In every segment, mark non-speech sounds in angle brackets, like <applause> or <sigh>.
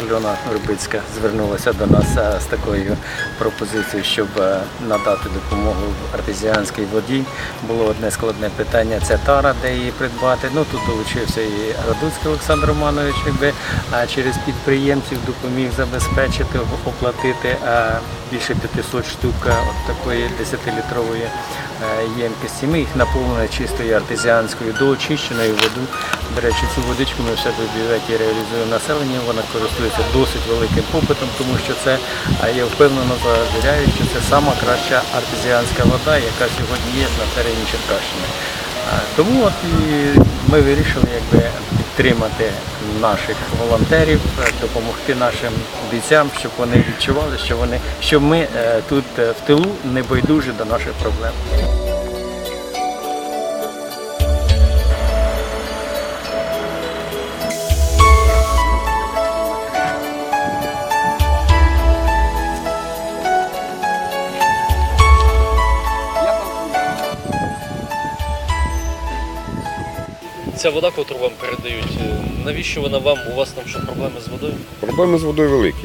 батальйону Рибицька звернулася до нас е, з такою пропозицією, щоб е, надати допомогу артезіанській воді. Було одне складне питання це тара, де її придбати. Ну тут долучився і Радуцький Олександр Романович, якби через підприємців допоміг забезпечити, оплатити е, більше 500 штук от такої 10-літрової е, ємкості. Ми їх наповнили чистою артезіанською доочищеною воду. До речі, цю водичку ми в себе бюветі реалізуємо населення. Вона користується досить великим попитом, тому що це, я впевнено завіряю, що це сама краща артезіанська вода, яка сьогодні є на терені Черкащини. Тому от і ми вирішили якби підтримати наших волонтерів, е, допомогти нашим бійцям, щоб вони відчували, що вони що ми е, тут е, в тилу не байдужі до наших проблем. Ця вода, яку вам передають, е, навіщо вона вам? У вас там що проблеми з водою? Проблеми з водою великі.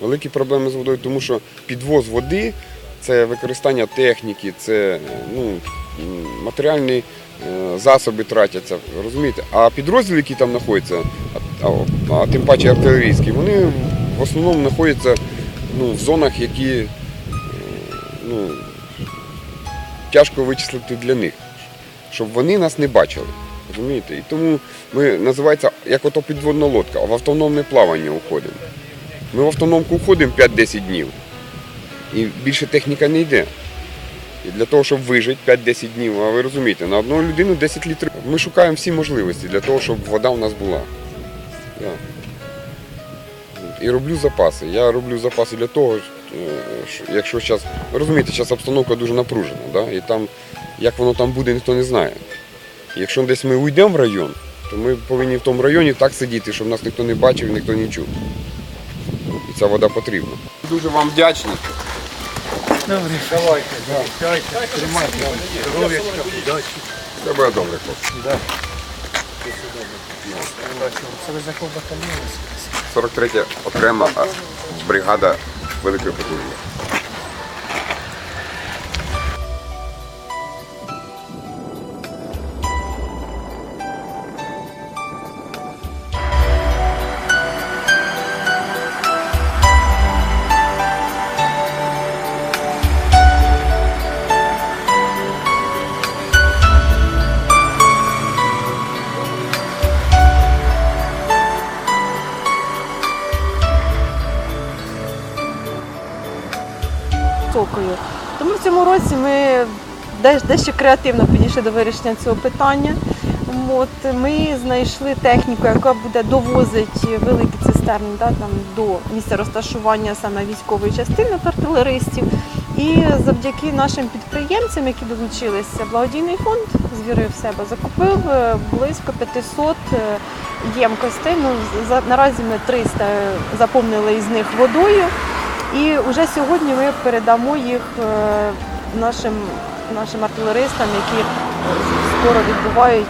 Великі проблеми з водою, тому що підвоз води це використання техніки, це ну, матеріальні е, засоби тратяться, розумієте? А підрозділи, які там знаходяться, а, а, а тим паче артилерійські, вони в основному знаходяться ну, в зонах, які е, ну, тяжко вичислити для них, щоб вони нас не бачили. Розумієте? І тому ми називається як ото підводна лодка, а в автономне плавання уходимо. Ми в автономку уходимо 5-10 днів. І більше техніка не йде. І для того, щоб вижити 5-10 днів, а ви розумієте, на одну людину 10 літрів. Ми шукаємо всі можливості для того, щоб вода у нас була. Да. І роблю запаси. Я роблю запаси для того, е, що якщо зараз, розумієте, зараз обстановка дуже напружена, да? і там, як воно там буде, ніхто не знає. Якщо десь ми уйдемо в район, то ми повинні в тому районі так сидіти, щоб нас ніхто не бачив, ніхто не чув. І ця вода потрібна. Дуже вам вдячний. Добре, давайте, давайте, тримайте, здоров'ячка, удачі. Це буде добре, хлопці. Кого 43 окрема бригада Великої Патрульної. Високою. Тому в цьому році ми дещо креативно підійшли до вирішення цього питання. От, ми знайшли техніку, яка буде довозити великі цистерни да, там, до місця розташування саме військової частини артилеристів. І завдяки нашим підприємцям, які долучилися, благодійний фонд звірив себе, закупив е, близько 500 е, ємкостей. Ну, наразі ми 300 заповнили із них водою. І вже сьогодні ми передамо їх е, нашим, нашим артилеристам, які скоро відбувають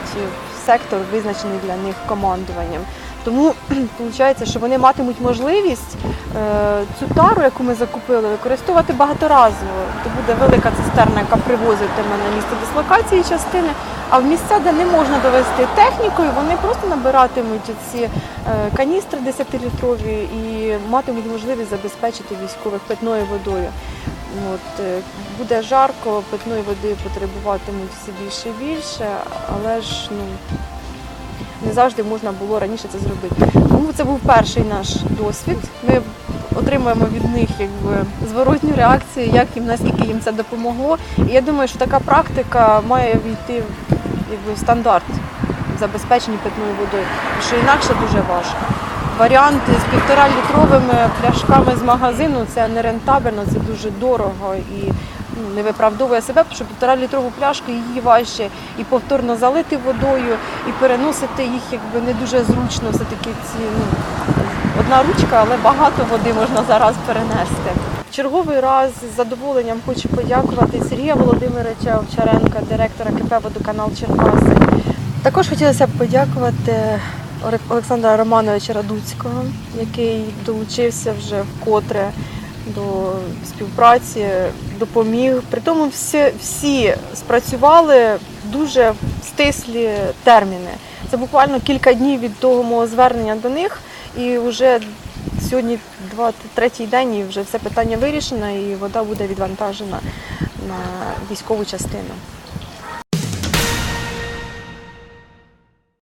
сектор, визначений для них командуванням. Тому <clears throat> виходить, що вони матимуть можливість е, цю тару, яку ми закупили, використовувати багаторазово. То буде велика цистерна, яка привозитиме на місце дислокації частини. А в місця, де не можна довести технікою, вони просто набиратимуть ці е, каністри 10-літрові і матимуть можливість забезпечити військових питною водою. От, е, буде жарко, питної води потребуватимуть все більше і більше, але ж ну, не завжди можна було раніше це зробити. Тому це був перший наш досвід. Ми отримуємо від них якби, зворотню реакцію, як їм, наскільки їм це допомогло. І я думаю, що така практика має війти якби, в стандарт забезпечення питною водою, що інакше дуже важко. Варіант з півтора літровими пляшками з магазину це нерентабельно, це дуже дорого і ну, не виправдовує себе, тому що півтора літрову пляшку її важче і повторно залити водою, і переносити їх якби не дуже зручно. Все таки ці ну, одна ручка, але багато води можна зараз перенести. В черговий раз з задоволенням хочу подякувати Сергія Володимировича Овчаренка, директора КП «Водоканал Черкаси. Також хотілося б подякувати Олександра Романовича Радуцького, який долучився вже вкотре до співпраці, допоміг. При тому всі, всі спрацювали дуже стислі терміни. Це буквально кілька днів від того мого звернення до них, і вже сьогодні 23-й день, і вже все питання вирішено, і вода буде відвантажена на військову частину.